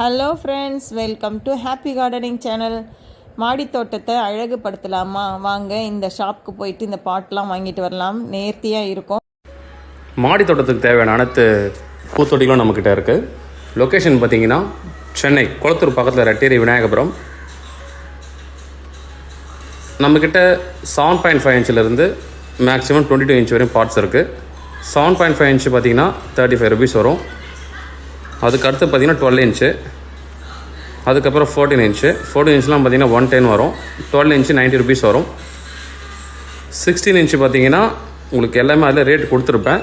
Hello friends welcome to happy gardening channel மாடி தோட்டத்தை அழகுபடுத்தலாமா? வாங்க இந்த ஷாப்க்கு போயிட்டு இந்த பாட்டெலாம் வாங்கிட்டு வரலாம். நேர்த்தியாக இருக்கும். மாடி தோட்டத்துக்கு தேவையான அனைத்து பூத்தொட்டிகளும் நம்மக்கிட்ட இருக்குது லொக்கேஷன் பார்த்தீங்கன்னா சென்னை குளத்தூர் பக்கத்தில் ரெட்டேரி விநாயகபுரம். நம்மக்கிட்ட செவன் பாயிண்ட் ஃபைவ் இன்ச்சிலேருந்து மேக்ஸிமம் டுவெண்ட்டி டூ இன்ச் வரையும் பார்ட்ஸ் இருக்குது செவன் பாயிண்ட் ஃபைவ் இன்ச் பார்த்தீங்கன்னா தேர்ட்டி ஃபைவ் ருபீஸ் வரும். அதுக்கு அடுத்து பார்த்தீங்கன்னா டுவெல் இன்ச்சு அதுக்கப்புறம் ஃபோர்டீன் இன்ச்சு ஃபோர்டீன் இன்ச்லாம் பார்த்தீங்கன்னா ஒன் டென் வரும். டுவெல் இன்ச்சு நைன்ட்டி ருபீஸ் வரும். சிக்ஸ்டீன் இன்ச்சு பார்த்தீங்கன்னா உங்களுக்கு எல்லாமே அதில் ரேட் கொடுத்துருப்பேன்.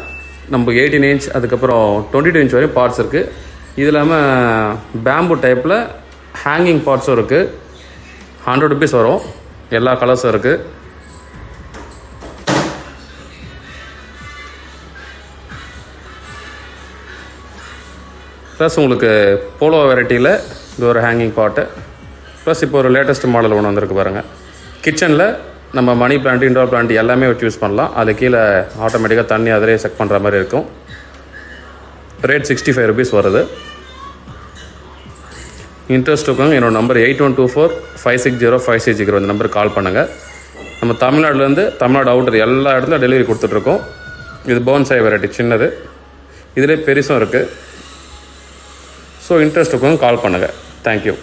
நம்ம எயிட்டீன் இன்ச் அதுக்கப்புறம் டுவெண்ட்டி டூ இன்ச் வரையும் பார்ட்ஸ் இருக்குது இது இல்லாமல் பேம்பு டைப்பில் ஹேங்கிங் பார்ட்ஸும் இருக்குது ஹண்ட்ரட் ருபீஸ் வரும். எல்லா கலர்ஸும் இருக்குது ப்ளஸ் உங்களுக்கு போலோ வெரைட்டியில் இது ஒரு ஹேங்கிங் பாட்டு ப்ளஸ் இப்போ ஒரு லேட்டஸ்ட் மாடல் ஒன்று வந்திருக்கு பாருங்கள் கிச்சனில் நம்ம மணி பிளான்ட் இண்டோர் பிளான்ட் எல்லாமே வச்சு யூஸ் பண்ணலாம். அது கீழே ஆட்டோமேட்டிக்காக தண்ணி அதிலே செக் பண்ணுற மாதிரி இருக்கும். ரேட் சிக்ஸ்டி ஃபைவ் ருபீஸ் வருது. இன்ட்ரெஸ்ட் இருக்கவங்க என்னோடய number eight one two four five six zero five six zero இந்த நம்பருக்கு கால் பண்ணுங்கள் நம்ம தமிழ்நாடுலேருந்து தமிழ்நாடு அவுட்டர் எல்லா இடத்துல டெலிவரி கொடுத்துட்ருக்கோம் இது போன்சாய் வெரைட்டி சின்னது. இதிலே பெருசும் இருக்குது ஸோ இன்ட்ரெஸ்ட் இருக்கவங்க கால் பண்ணுங்கள் தேங்க்யூ